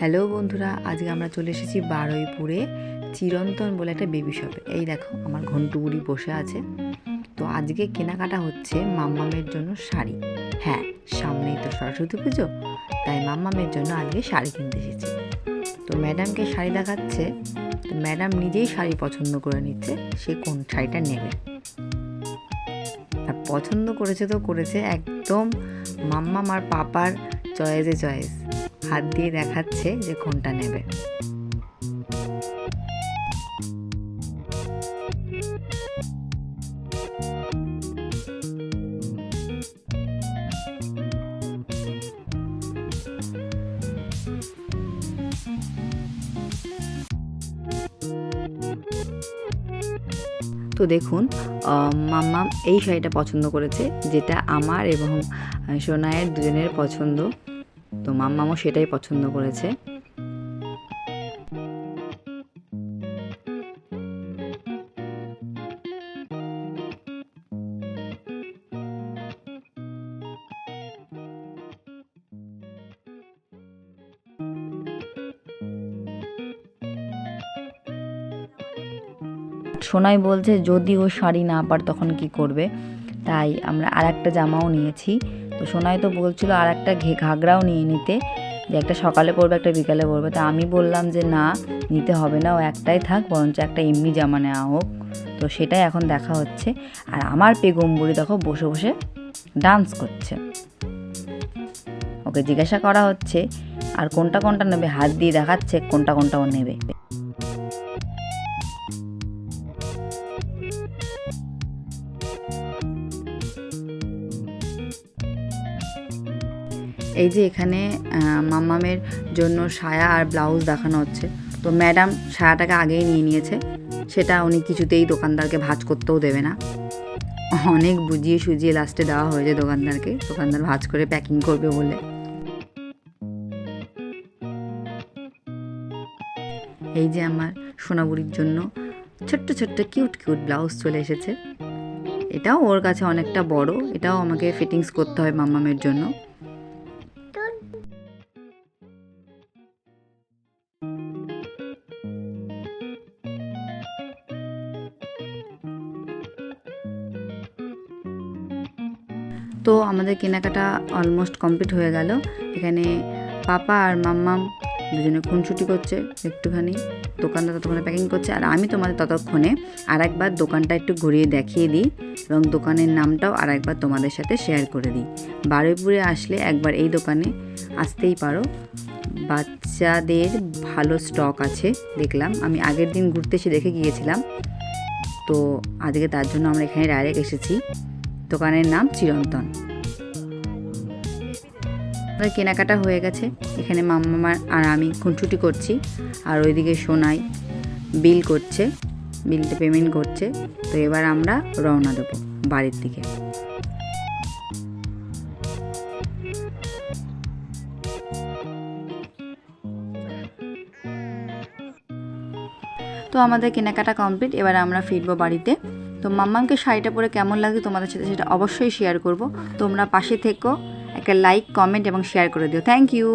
Hello বন্ধুরা, আজকে আমরা চলে এসেছি বারুইপুরে চিরন্তন বলে একটা বেবি শপে এই দেখো, আমার ঘন্টু বুড়ি বসে আছে। তো আজকে কেনাকাটা হচ্ছে মাম্মামের জন্য শাড়ি। হ্যাঁ সামনেই তো সরস্বতী পুজো, তাই মাম্মামের জন্য আজকে শাড়ি কিনতে এসেছি। তো ম্যাডামকে শাড়ি দেখাচ্ছে, তো ম্যাডাম নিজেই শাড়ি পছন্দ করে নিচ্ছে, সে কোন শাড়িটা নেবে? আর পছন্দ করেছে তো করেছে একদম মাম্মাম আর পাপার চয়েসে চয়েস। হাত দিয়ে দেখাচ্ছে যে কোনটা নেবে। তো দেখুন মাম্মা এই শাড়িটা পছন্দ করেছে, যেটা আমার এবং সোনায়ের দুজনের পছন্দ। তো মাম্মামও সেটাই পছন্দ করেছে। সোনাই বলছে, যদি ও শাড়ি না পার তখন কি করবে? তাই আমরা আর একটা জামাও নিয়েছি। তো সোনাই তো বলছিল আর একটা ঘে ঘাগরাও নিয়ে নিতে, যে একটা সকালে পরবে, একটা বিকালে পরবে। তো আমি বললাম যে না, নিতে হবে না, ও একটাই থাক, বরঞ্চ একটা এমনি জামা নেওয়া হোক। তো সেটাই এখন দেখা হচ্ছে। আর আমার পেগম্বুড়ি দেখো বসে বসে ডান্স করছে। ওকে জিজ্ঞাসা করা হচ্ছে, আর কোনটা কোনটা নেবে? হাত দিয়ে দেখাচ্ছে কোনটা কোনটা ও নেবে। এই যে এখানে মাম্মামের জন্য সায়া আর ব্লাউজ দেখানো হচ্ছে। তো ম্যাডাম সায়াটাকে আগেই নিয়ে নিয়েছে। সেটা উনি কিছুতেই দোকানদারকে ভাজ করতেও দেবে না। অনেক বুঝিয়ে সুজিয়ে লাস্টে দেওয়া হয়েছে দোকানদারকে। দোকানদার ভাঁজ করে প্যাকিং করবে বলে। এই যে আমার সোনাবুড়ির জন্য ছোট্ট ছোট্ট কিউট কিউট ব্লাউজ চলে এসেছে। এটাও ওর কাছে অনেকটা বড়। এটাও আমাকে ফিটিংস করতে হয় মাম্মামের জন্য। তো আমাদের কেনাকাটা অলমোস্ট কমপ্লিট হয়ে গেল। এখানে পাপা আর মাম্মাম দুজনে খুনছুটি করছে একটুখানি। দোকানটা ততক্ষণে প্যাকিং করছে। আর আমি তোমাদের ততক্ষণে আর একবার দোকানটা একটু ঘুরিয়ে দেখিয়ে দিই এবং দোকানের নামটাও আর একবার তোমাদের সাথে শেয়ার করে দিই। বারুইপুরে আসলে একবার এই দোকানে আসতেই পারো। বাচ্চাদের ভালো স্টক আছে, দেখলাম। আমি আগের দিন ঘুরতে এসে দেখে গিয়েছিলাম। তো আজকে তার জন্য আমরা এখানে ডাইরেক্ট এসেছি। দোকানের নাম চিরন্তন। আমাদের কেনাকাটা হয়ে গেছে। এখানে মাম্মামার আর আমি খুনছুটি করছি। আর ওইদিকে সোনাই বিল করছে, বিলটা পেমেন্ট করছে। তো এবার আমরা রওনা দেবো বাড়ির দিকে। তো আমাদের কেনাকাটা কমপ্লিট। এবার আমরা ফিরবো বাড়িতে। তো মাম্মাকে শাড়িটা পরে কেমন লাগে তোমাদের সাথে সেটা অবশ্যই শেয়ার করব। তোমরা পাশে থেকো, একটা লাইক কমেন্ট এবং শেয়ার করে দিও। Thank you